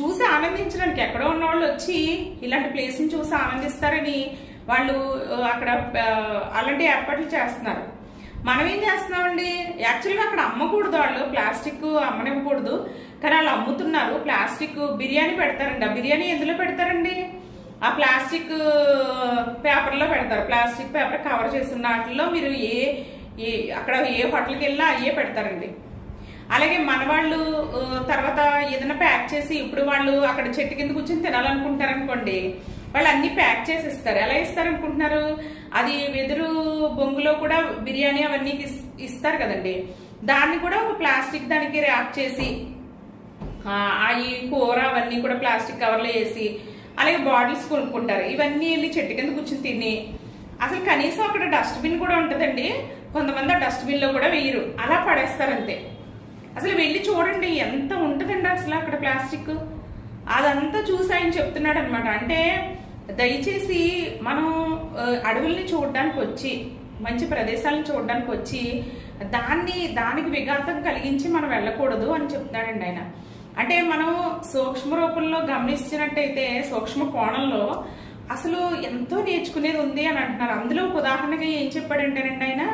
చూసి ఆనందించడానికి ఎక్కడో ఉన్న వాళ్ళు వచ్చి ఇలాంటి ప్లేస్ని చూసి ఆనందిస్తారని వాళ్ళు అక్కడ అలాంటి ఏర్పాట్లు చేస్తున్నారు. మనం ఏం చేస్తున్నామండి? యాక్చువల్గా అక్కడ అమ్మకూడదు వాళ్ళు. ప్లాస్టిక్ అమ్మనివ్వకూడదు. కానీ వాళ్ళు అమ్ముతున్నారు. ప్లాస్టిక్ బిర్యానీ పెడతారండి. ఆ బిర్యానీ ఎందులో పెడతారండి? ఆ ప్లాస్టిక్ పేపర్లో పెడతారు. ప్లాస్టిక్ పేపర్ కవర్ చేసిన వాటిల్లో మీరు ఏ ఏ అక్కడ ఏ హోటల్కి వెళ్ళినా అయ్యే పెడతారండి. అలాగే మన వాళ్ళు తర్వాత ఏదైనా ప్యాక్ చేసి ఇప్పుడు వాళ్ళు అక్కడ చెట్టు కింద కూర్చొని తినాలనుకుంటారనుకోండి వాళ్ళు అన్ని ప్యాక్ చేసి ఇస్తారు ఎలా ఇస్తారు అనుకుంటున్నారు అది వెదురు బొంగులో కూడా బిర్యానీ అవన్నీ ఇస్- ఇస్తారు కదండి. దాన్ని కూడా ఒక ప్లాస్టిక్ దానికి ర్యాప్ చేసి ఆ ఈ కూర అవన్నీ కూడా ప్లాస్టిక్ కవర్లో వేసి అలాగే బాటిల్స్ కొనుక్కుంటారు. ఇవన్నీ వెళ్ళి చెట్టు కింద కూర్చొని తిని అసలు కనీసం అక్కడ డస్ట్బిన్ కూడా ఉంటుందండి. కొంతమంది ఆ డస్ట్బిన్లో కూడా వేయరు. అలా పడేస్తారు అంతే అసలు వెళ్ళి చూడండి ఎంత ఉంటుందండి అసలు అక్కడ ప్లాస్టిక్? అదంతా చూసి ఆయన చెప్తున్నాడు అనమాట అంటే దయచేసి మనం అడవుల్ని చూడడానికి వచ్చి మంచి ప్రదేశాలను చూడడానికి వచ్చి దాన్ని దానికి విఘాతం కలిగించి మనం వెళ్ళకూడదు అని చెప్తున్నాడండి ఆయన. అంటే మనం సూక్ష్మ రూపంలో గమనించినట్టయితే సూక్ష్మ కోణంలో అసలు ఎంతో నేర్చుకునేది ఉంది అని అంటున్నారు. అందులో ఒక ఉదాహరణగా ఏం చెప్పాడంటేనండి ఆయన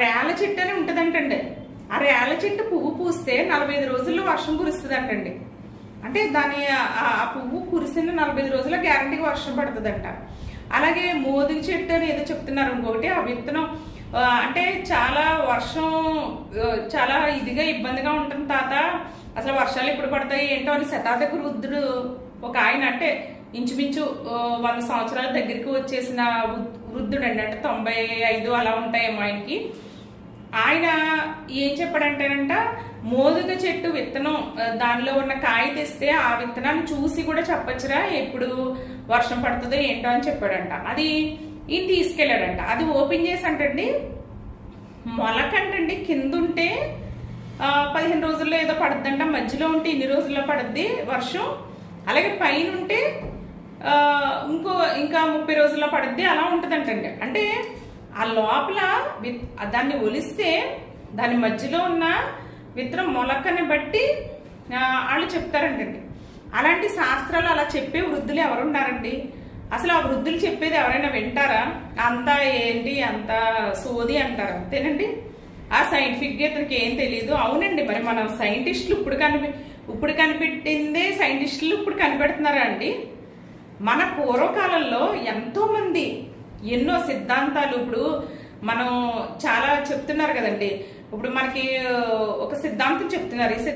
రేల చెట్టు అని ఉంటుందంటండి. ఆ రేల చెట్టు పువ్వు పూస్తే నలభై ఐదు రోజుల్లో వర్షం కురుస్తుందంటండి. అంటే దాని ఆ- పువ్వు కురిసిన నలభై ఐదు రోజుల్లో గ్యారంటీగా వర్షం పడుతుందంట. అలాగే మోదుగు చెట్టు అని ఏదో చెప్తున్నారు ఇంకొకటి ఆ విత్తనం అంటే చాలా వర్షం చాలా ఇదిగా ఇబ్బందిగా ఉంటుంది తాత. అసలు వర్షాలు ఎప్పుడు పడతాయి ఏంటో అని శతాధిక వృద్ధుడు ఒక ఆయన అంటే ఇంచుమించు వంద సంవత్సరాల దగ్గరికి వచ్చేసిన వృద్ధుడు అండి అంటే తొంభై ఐదు అలా ఉంటాయేమో ఆయనకి. ఆయన ఏం చెప్పాడంటేనంట మోదుగ చెట్టు విత్తనం దానిలో ఉన్న కాయ తెస్తే ఆ విత్తనాన్ని చూసి కూడా చెప్పొచ్చురా ఎప్పుడు వర్షం పడుతుందో ఏంటో అని చెప్పాడంట. అది ఈయన తీసుకెళ్ళాడంట. అది ఓపెన్ చేసి అంటండి మొలకంటండి కింద ఉంటే పదిహేను రోజుల్లో ఏదో పడుద్దంట మధ్యలో ఉంటే ఇన్ని రోజుల్లో పడుద్ది వర్షం. అలాగే పైన ఉంటే ఇంకో ఇంకా ముప్పై రోజుల్లో పడుద్ది అలా ఉంటుందంటండి. అంటే ఆ లోపల విత్ దాన్ని ఒలిస్తే దాని మధ్యలో ఉన్న విత్తనం మొలకని బట్టి వాళ్ళు చెప్తారంటండి. అలాంటి శాస్త్రాలు అలా చెప్పే వృద్ధులు ఎవరున్నారండి? అసలు ఆ వృద్ధులు చెప్పేది ఎవరైనా వింటారా? అంతా ఏంటి అంత సోది అంటారు? అంతేనండి. ఆ సైంటిఫిక్గా ఇతనికి ఏం తెలియదు అవునండి మరి మనం సైంటిస్టులు ఇప్పుడు కనిపి ఇప్పుడు కనిపెట్టిందే సైంటిస్టులు ఇప్పుడు కనిపెడుతున్నారా అండి? మన పూర్వకాలంలో ఎంతోమంది ఎన్నో సిద్ధాంతాలు ఇప్పుడు మనం చాలా చెప్తున్నారు కదండి. ఇప్పుడు మనకి ఒక సిద్ధాంతం చెప్తున్నారు. ఈ